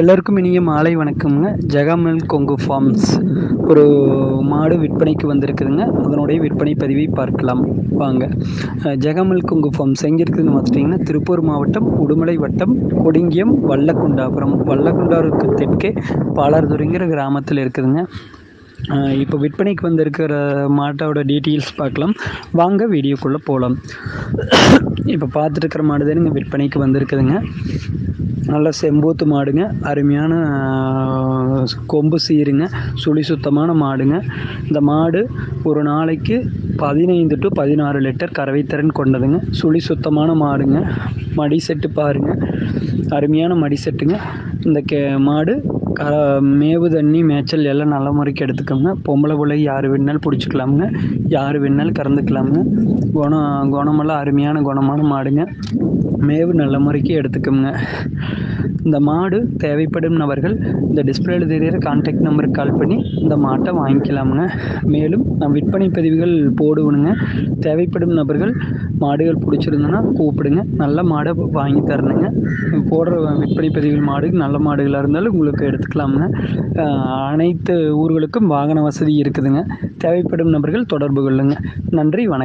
எல்லாருக்கும் இனிய மாலை வணக்கம்ங்க. ஜெகாமல் கொங்கு ஃபார்ம்ஸ் ஒரு மாடு விற்பனைக்கு வந்திருக்குதுங்க. அதனுடைய விற்பனை பதிவை பார்க்கலாம். வாங்க. ஜெகாமல் கொங்கு ஃபார்ம்ஸ் எங்கே இருக்குதுன்னு பார்த்துட்டிங்கன்னா திருப்பூர் மாவட்டம் உடுமலை வட்டம் கொடிங்கியம் வல்லக்குண்டாபுரம். வல்லக்குண்டாருக்கு தெற்கே பாலார்துறைங்கிற கிராமத்தில் இருக்குதுங்க. இப்போ விற்பனைக்கு வந்திருக்கிற மாட்டோட டீட்டெயில்ஸ் பார்க்கலாம். வாங்க வீடியோக்குள்ளே போகலாம் இப்போ பார்த்துட்டு இருக்கிற மாடு தானுங்க விற்பனைக்கு வந்திருக்குதுங்க. நல்ல செம்பூத்து மாடுங்க. அருமையான கொம்பு சீருங்க. சுழி சுத்தமான மாடுங்க. இந்த மாடு ஒரு நாளைக்கு பதினைந்து டு பதினாறு லிட்டர் கறவைத்திறன் கொண்டதுங்க. சுழி சுத்தமான மாடுங்க. மடி செட்டு பாருங்க. அருமையான மடி செட்டுங்க. இந்த கே மாடு க மேவு தண்ணி மேய்ச்சல் எல்லாம் நல்ல முறைக்கு எடுத்துக்கோங்க. பொம்பளை பிள்ளை யார் வேணாலும் பிடிச்சிக்கலாமுங்க. யார் வேணுனாலும் கறந்துக்கலாமுங்க. குணம் குணமெல்லாம் அருமையான குணமான மாடுங்க. மேவு நல்ல முறைக்கு எடுத்துக்கோங்க. இந்த மாடு தேவைப்படும் நபர்கள் இந்த டிஸ்பிளேல தெரிகிற கான்டாக்ட் நம்பருக்கு கால் பண்ணி இந்த மாட்டை வாங்கிக்கலாமுங்க. மேலும் நான் விற்பனை பதிவுகள் போடுவணுங்க தேவைப்படும் நபர்கள் மாடுகள் பிடிச்சிருந்தோன்னா கூப்பிடுங்க. நல்ல மாடை வாங்கி தரணுங்க. போடுற விற்பனை பதிவுகள் மாடு நல்ல மாடுகளாக இருந்தாலும் உங்களுக்கு எடுத்துக்கலாமுங்க. அனைத்து ஊர்களுக்கும் வாகன வசதி இருக்குதுங்க. தேவைப்படும் நபர்கள் தொடர்பு கொள்ளுங்க. நன்றி வணக்கம்.